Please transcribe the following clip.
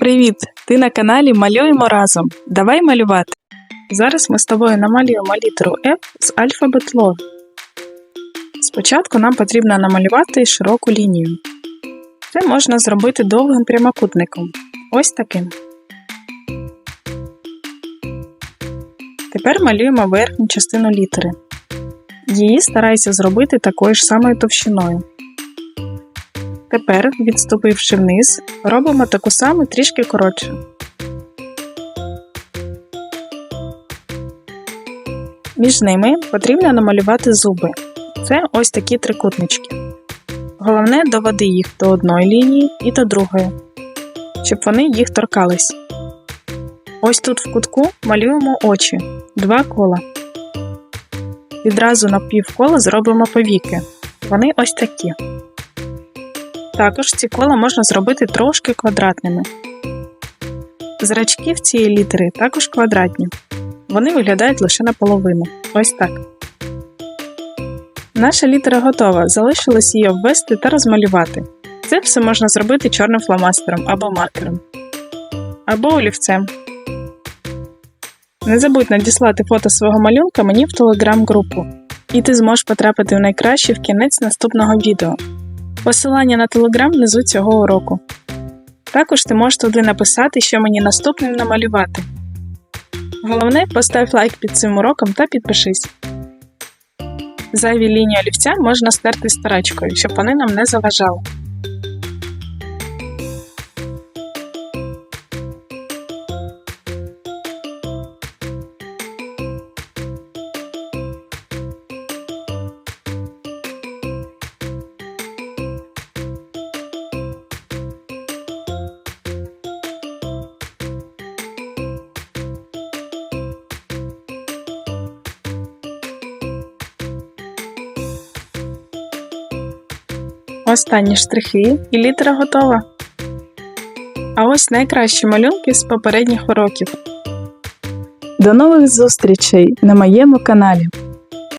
Привіт! Ти на каналі Малюємо разом. Давай малювати. Зараз ми з тобою намалюємо літеру F з Alphabet Love. Спочатку нам потрібно намалювати широку лінію. Це можна зробити довгим прямокутником. Ось таким. Тепер малюємо верхню частину літери. Її старайся зробити такою ж самою товщиною. Тепер, відступивши вниз, робимо таку саму трішки коротше. Між ними потрібно намалювати зуби. Це ось такі трикутнички. Головне доведи їх до одної лінії і до другої, щоб вони їх торкались. Ось тут в кутку малюємо очі, два кола. Відразу на півкола зробимо повіки. Вони ось такі. Також ці кола можна зробити трошки квадратними. Зрачки в цієї літери також квадратні. Вони виглядають лише наполовину. Ось так. Наша літера готова. Залишилось її обвести та розмалювати. Це все можна зробити чорним фломастером або маркером. Або олівцем. Не забудь надіслати фото свого малюнка мені в телеграм-групу, і ти зможеш потрапити в найкраще в кінець наступного відео. Посилання на телеграм внизу цього уроку. Також ти можеш туди написати, що мені наступним намалювати. Головне, постав лайк під цим уроком та підпишись. Зайві лінії олівця можна стерти старачкою, щоб вони нам не заважали. Останні штрихи і літера готова. А ось найкращі малюнки з попередніх уроків. До нових зустрічей на моєму каналі.